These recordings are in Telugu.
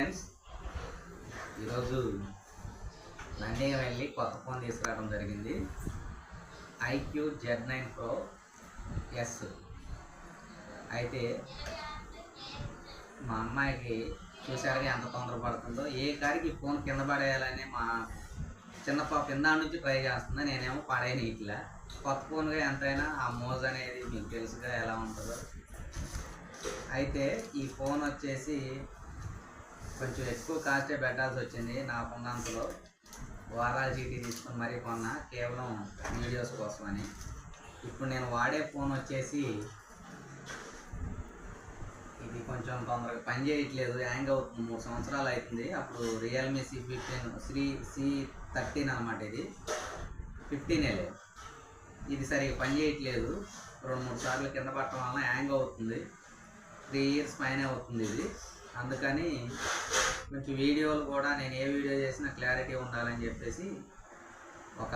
ఫ్రెండ్స్ ఈరోజు లండన్ వెళ్ళి కొత్త ఫోన్ తీసుకురావడం జరిగింది. IQOO Z nine pro S అయితే మా అమ్మాయికి చూసారుగా ఎంత తొందరపడుతుందో ఏ కాడికి ఫోన్ కింద పడేయాలని మా చిన్న పాప కింద నుంచి ట్రై చేస్తుంది. నేనేమో పడేయని ఇట్లా కొత్త ఫోన్గా ఎంతైనా ఆ మోజ్ అనేది మీకు తెలుసుగా ఎలా ఉంటుందో. అయితే ఈ ఫోన్ వచ్చేసి కొంచెం ఎక్కువ కాస్టే పెట్టాల్సి వచ్చింది నాకున్నంతలో వారాల చీటీ తీసుకుని మరీ కొన్నా కేవలం వీడియోస్ కోసమని. ఇప్పుడు నేను వాడే ఫోన్ వచ్చేసి ఇది కొంచెం తొందరగా పని చేయట్లేదు హ్యాంగ్ అవుతుంది. మూడు సంవత్సరాలు అవుతుంది అప్పుడు రియల్మీ సి ఫిఫ్టీన్ శ్రీ సి థర్టీన్ అనమాట ఇది. ఫిఫ్టీనే లేదు. ఇది సరిగ్గా పని చేయట్లేదు. రెండు మూడు సార్లు కింద పట్టడం వలన హ్యాంగ్ అవుతుంది. త్రీ ఇయర్స్ పైన అవుతుంది ఇది. అందుకని మీకు వీడియోలు కూడా నేను ఏ వీడియో చేసినా క్లారిటీ ఉండాలని చెప్పేసి ఒక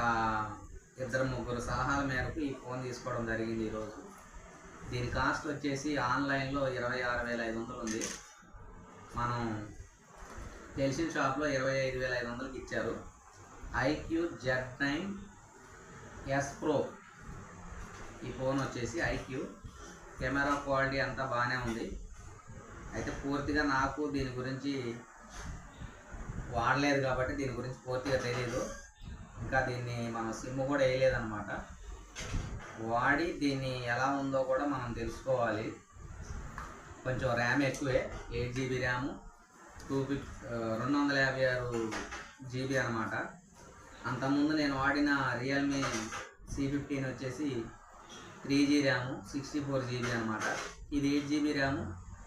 ఇద్దరు ముగ్గురు సలహాల మేరకు ఈ ఫోన్ తీసుకోవడం జరిగింది ఈరోజు. దీని కాస్ట్ వచ్చేసి ఆన్లైన్లో ఇరవై ఆరు వేల ఐదు వందలు ఉంది. మనం తెలిసిన షాప్లో ఇరవై ఐదు వేల ఐదు వందలకి ఇచ్చారు. IQOO Z nine S pro. ఈ ఫోన్ వచ్చేసి ఐక్యూ. కెమెరా క్వాలిటీ అంతా బాగానే ఉంది. అయితే పూర్తిగా నాకు దీని గురించి వాడలేదు కాబట్టి దీని గురించి పూర్తిగా తెలియదు ఇంకా దీన్ని మనం సిమ్ కూడా వేయలేదన్నమాట. వాడి దీన్ని ఎలా ఉందో కూడా మనం తెలుసుకోవాలి. కొంచెం ర్యామ్ ఎక్కువే ఎయిట్ జీబీ ర్యాము టూ ఫిఫ్ రెండు వందల యాభై ఆరు జీబీ అనమాట అంతకుముందు నేను వాడిన రియల్మీ సి ఫిఫ్టీన్ వచ్చేసి three G RAM sixty four GB అనమాట ఇది eight GB RAM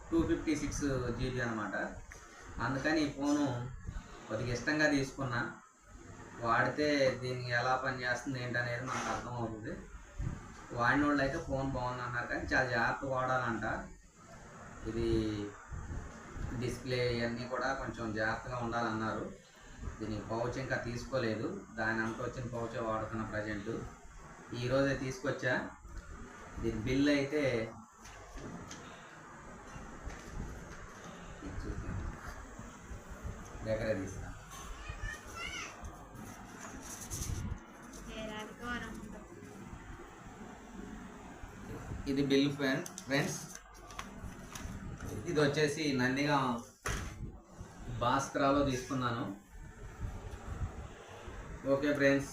two fifty six GB అనమాట అందుకని ఈ ఫోను కొద్దిగా ఇష్టంగా తీసుకున్నా. వాడితే దీనికి ఎలా పనిచేస్తుంది ఏంటనేది మనకు అర్థమవుతుంది. వాడిన వాళ్ళు అయితే ఫోన్ బాగుంది అన్నారు కానీ చాలా జాగ్రత్త వాడాలంట. ఇది డిస్ప్లే ఇవన్నీ కూడా కొంచెం జాగ్రత్తగా ఉండాలన్నారు. దీని పౌచ్ ఇంకా తీసుకోలేదు. దాని అంత వచ్చిన పౌచే వాడుతున్న ప్రజెంట్. ఈరోజే తీసుకొచ్చా. దీని బిల్ అయితే ఇది చూద్దాం. దగ్గర తీసిన. ఇది బిల్ ఫ్రెండ్ ఫ్రెండ్స్. ఇది వచ్చేసి నందిగా భాస్కరాలో తీసుకున్నాను. Okay friends.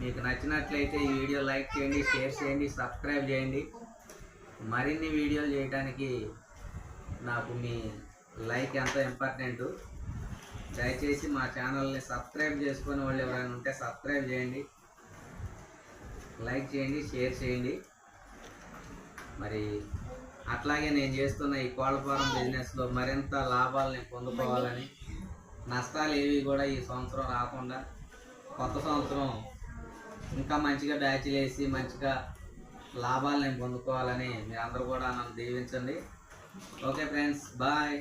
మీకు నచ్చినట్లయితే ఈ వీడియో లైక్ చేయండి షేర్ చేయండి సబ్స్క్రైబ్ చేయండి. మరిన్ని వీడియోలు చేయడానికి నాకు మీ లైక్ ఎంతో ఇంపార్టెంట్. దయచేసి మా ఛానల్ని సబ్స్క్రైబ్ చేసుకునే వాళ్ళు ఎవరైనా ఉంటే సబ్స్క్రైబ్ చేయండి. లైక్ చేయండి షేర్ చేయండి. మరి అట్లాగే నేను చేస్తున్న ఈ కోళ్ళ ఫారం బిజినెస్లో మరింత లాభాలని పొందుకోవాలని నష్టాలు ఏవి కూడా ఈ సంవత్సరం రాకుండా కొత్త సంవత్సరం ఇంకా మంచిగా బ్యాచ్లు వేసి మంచిగా లాభాలు నేను పొందుకోవాలని మీరందరూ కూడా నన్ను దీవించండి. Okay friends bye